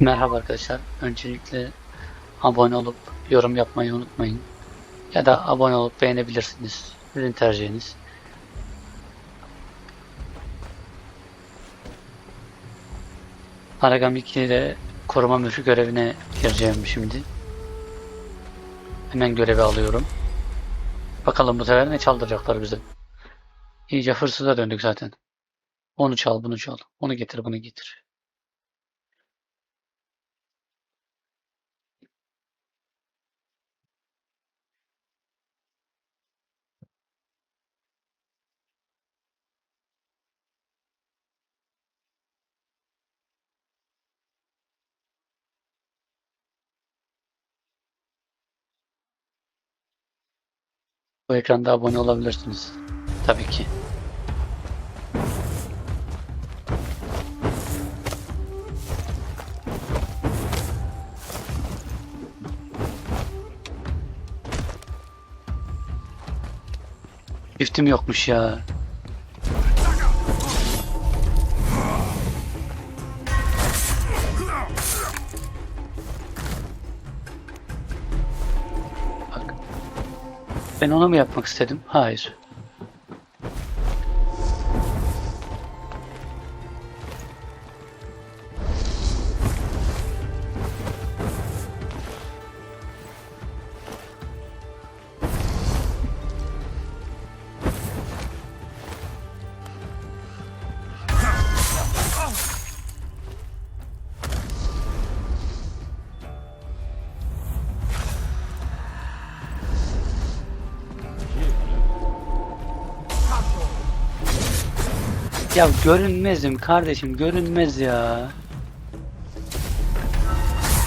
Merhaba arkadaşlar. Öncelikle abone olup yorum yapmayı unutmayın. Ya da abone olup beğenebilirsiniz. Sizin tercihiniz. Aragam 2 ile koruma mührü görevine gireceğim şimdi. Hemen görevi alıyorum. Bakalım bu sefer ne çaldıracaklar bize. İyice hırsıza döndük zaten. Onu çal, bunu çal. Onu getir, bunu getir. Bu ekranda abone olabilirsiniz. Tabii ki. Çiftim yokmuş ya. Ben onu mu yapmak istedim? Hayır. Ya görünmezim kardeşim görünmez ya.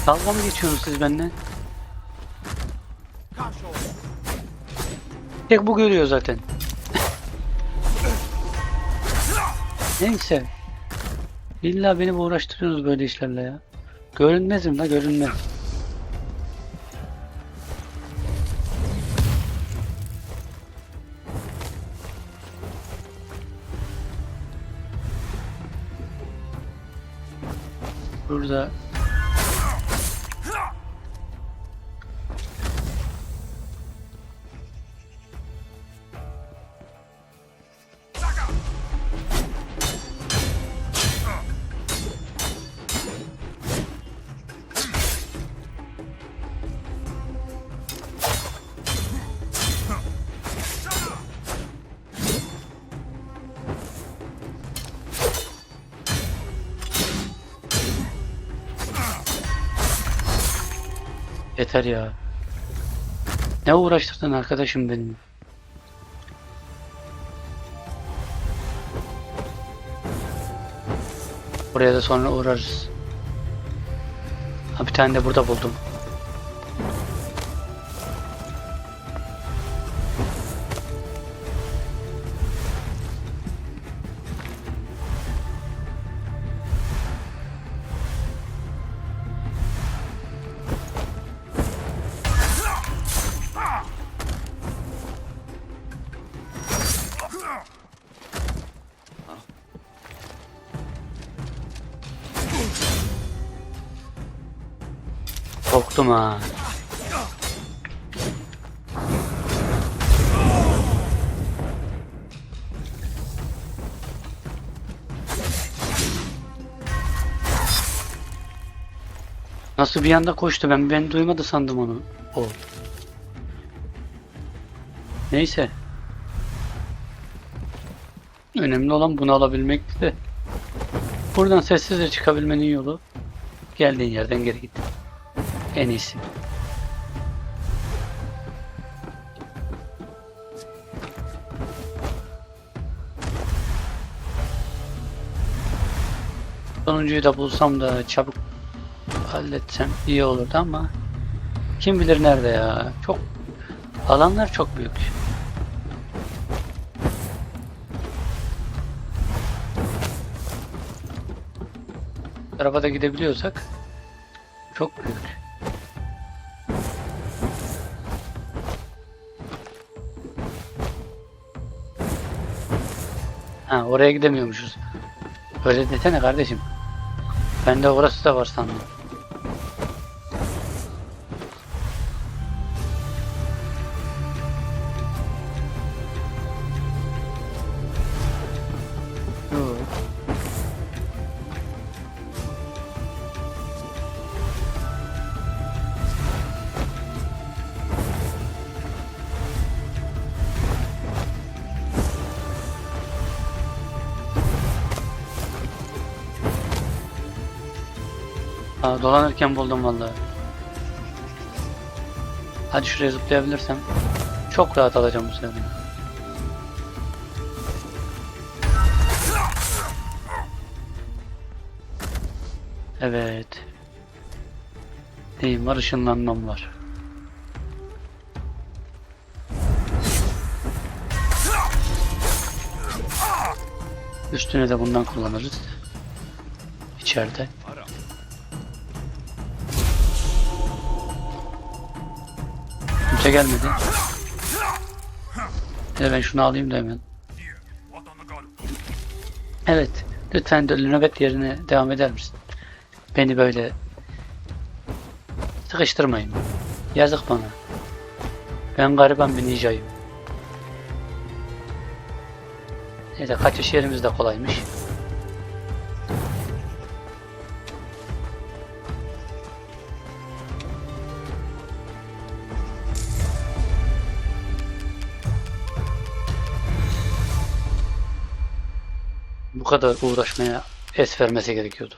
Dalga mı geçiyorsunuz siz benden? Tek bu görüyor zaten. Neyse. İlla beni uğraştırıyorsunuz böyle işlerle ya. Görünmezim la görünmez. Burada yeter ya. Ne uğraştırdın arkadaşım benim? Buraya da sonra uğrarız. Ha bir tane de burada buldum. Korktum ha. Nasıl bir anda koştu ben ben duymadı sandım onu. O. Neyse. Önemli olan bunu alabilmekti de. Buradan sessizce çıkabilmenin yolu geldiğin yerden geri git. En iyisi. Sonuncuyu da bulsam da çabuk halletsem iyi olurdu ama kim bilir nerede ya. Çok alanlar çok büyük. Arabada gidebiliyorsak çok büyük. Ha oraya gidemiyormuşuz. Öyle desene kardeşim. Ben de orası da var sandım. Aa, dolanırken buldum vallahi. Hadi şuraya zıplayabilirsem. Çok rahat alacağım bu sefer. Evet. Neyim var? Işınlanmam var. Üstüne de bundan kullanırız. İçeride. Kimse gelmedi. De ben şunu alayım da hemen. Evet. Lütfen de nöbet yerine devam eder misin? Beni böyle sıkıştırmayın. Yazık bana. Ben gariban bir ninjayım. Neyse kaçış yerimiz de kolaymış. Kadar uğraşmaya es vermesi gerekiyordu.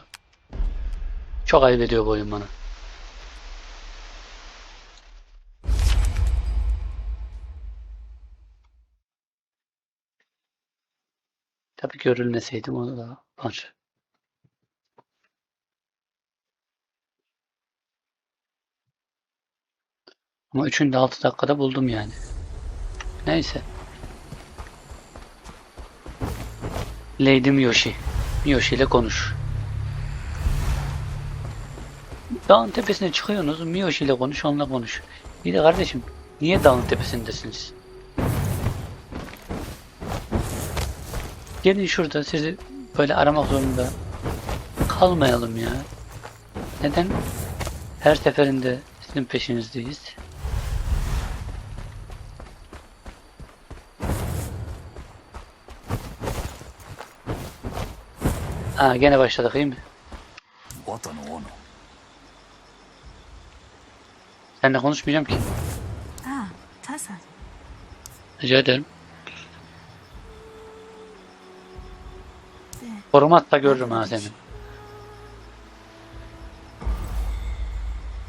Çok ayıp ediyor bu oyun bana. Tabii görülmeseydim onu da var. Ama üçünü de 6 dakikada buldum yani. Neyse. Lady Miyoshi. Miyoshi ile konuş. Dağın tepesine çıkıyorsunuz. Miyoshi ile konuş, onunla konuş. Bir de kardeşim, niye dağın tepesindesiniz? Gelin şurada sizi böyle aramak zorunda kalmayalım ya. Neden? Her seferinde sizin peşinizdeyiz. Ha gene başladık iyi mi? Seninle konuşmayacağım ki. Rica ederim. Koruma atla görürüm ha seni.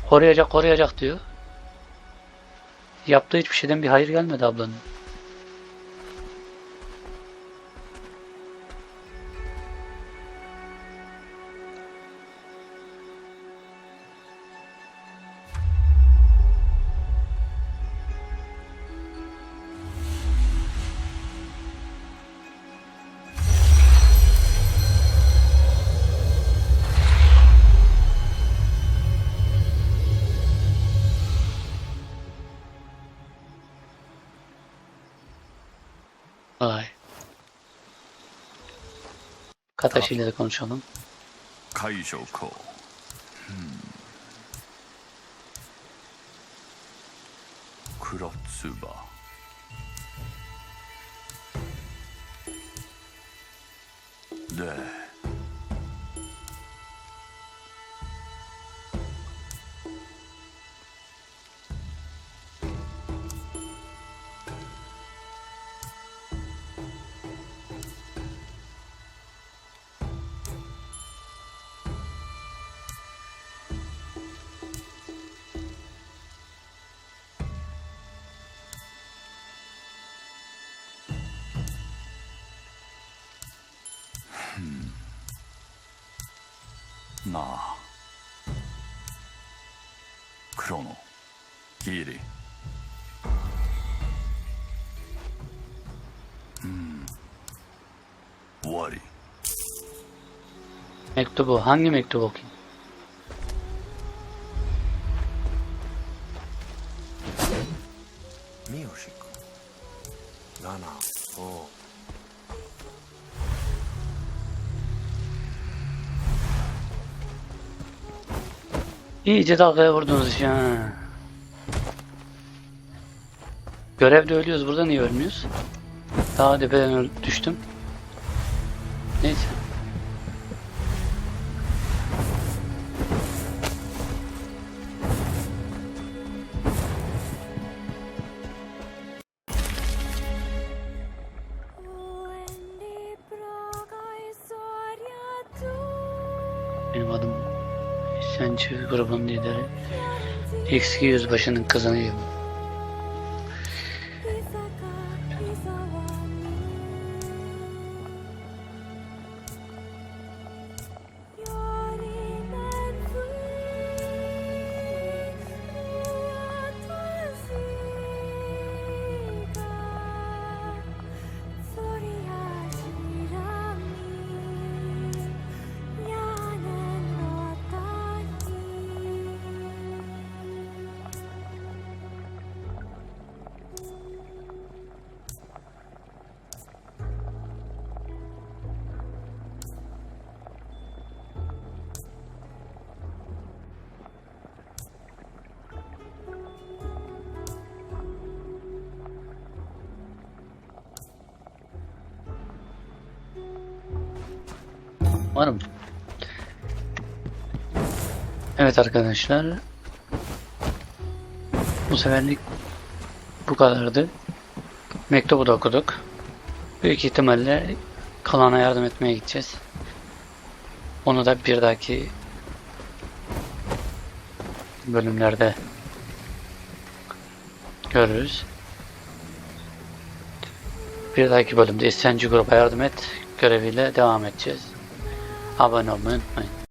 Koruyacak koruyacak diyor. Yaptığı hiçbir şeyden bir hayır gelmedi ablanın. Vay. Katashi ile de konuşalım. 海上こう なあクロノギリうん終わり Mektubu. Hangi mektubu okuyayım?「İyice dalgaya vurdunuz ha. Görevde ölüyoruz. Burada niye ölmüyoruz? Daha tepeden düştüm. Neyse. Adım İsyancı grubun lideri. XQ yüzbaşının kızını Mı? Evet arkadaşlar. Bu seferlik bu kadardı. Mektubu da okuduk. Büyük ihtimalle kalana yardım etmeye gideceğiz. Onu da bir dahaki bölümlerde görürüz. Bir dahaki bölümde isyancı gruba yardım et göreviyle devam edeceğiz. Abone olmayı unutmayın.